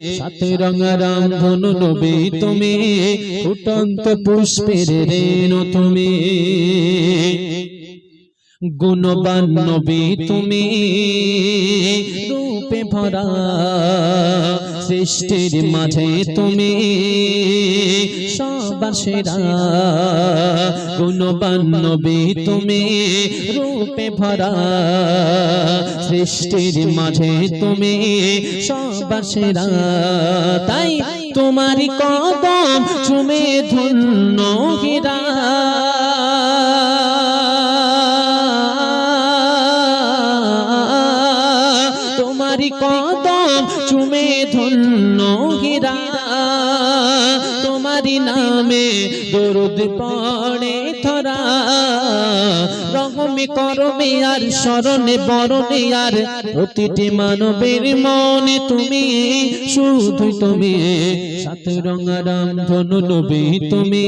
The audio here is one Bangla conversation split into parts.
সাথে রঙা রাম ধনু নবী তুমি ফুটন্ত পুষ্পের রেণু তুমি গুণবান নবী তুমি। রূপে ভরা সৃষ্টির মাঝে তুমি সবার সেরা গুণবান নবী তুমি রূপে ভরা সৃষ্টির মাঝে তুমি সবার সেরা তাই তোমারই কদম চুমে ধন্য হীরা কদম চুমে ধন্য হীরা। তোমারই নামে দরুদ পড়ে ধরা রহমে, করমে আর স্মরণে, বরণে আর প্রতিটি মানবের মনে তুমি, শুধু তুমি। সাত রঙারাম ধনু নবী তুমি,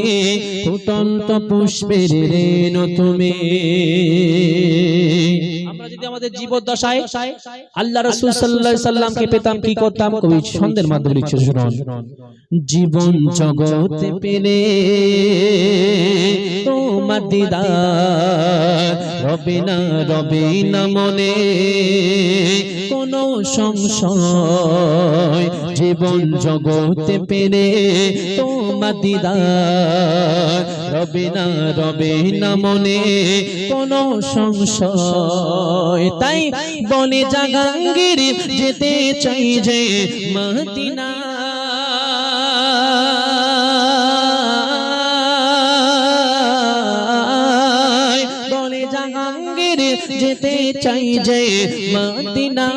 ফুটন্ত পুষ্পের রেণু তুমি। জীবন জগতে পেলে তোমার দিদার। রবে না রবে না মনে কোন সংশয়। জীবন জগতে পেলে তোমার দিদার। রবে না রবে না মনে কোন সংশয়। তাই বনে জাগাঙ্গির যেতে চাই যে মদিনা যেতে চাই যে মদিনায়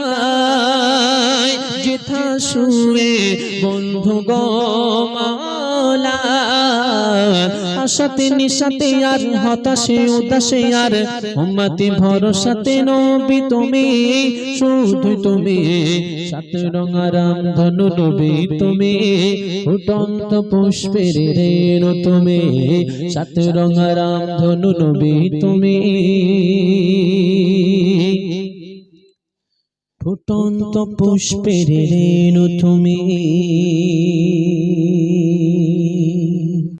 যেথা শুয়ে বন্ধু গো আশাতে নিশাতে আর হতাশে, উদাসে আর ভরসাতে নবী তুমি, শুধু তুমি, সাত রঙারাম ধনু নবী তুমি, ফুটন্ত পুষ্পের রেণু তুমি, সাত রঙারাম ধনু তুমি। ফুটন্ত পুষ্পের রেণু তুমি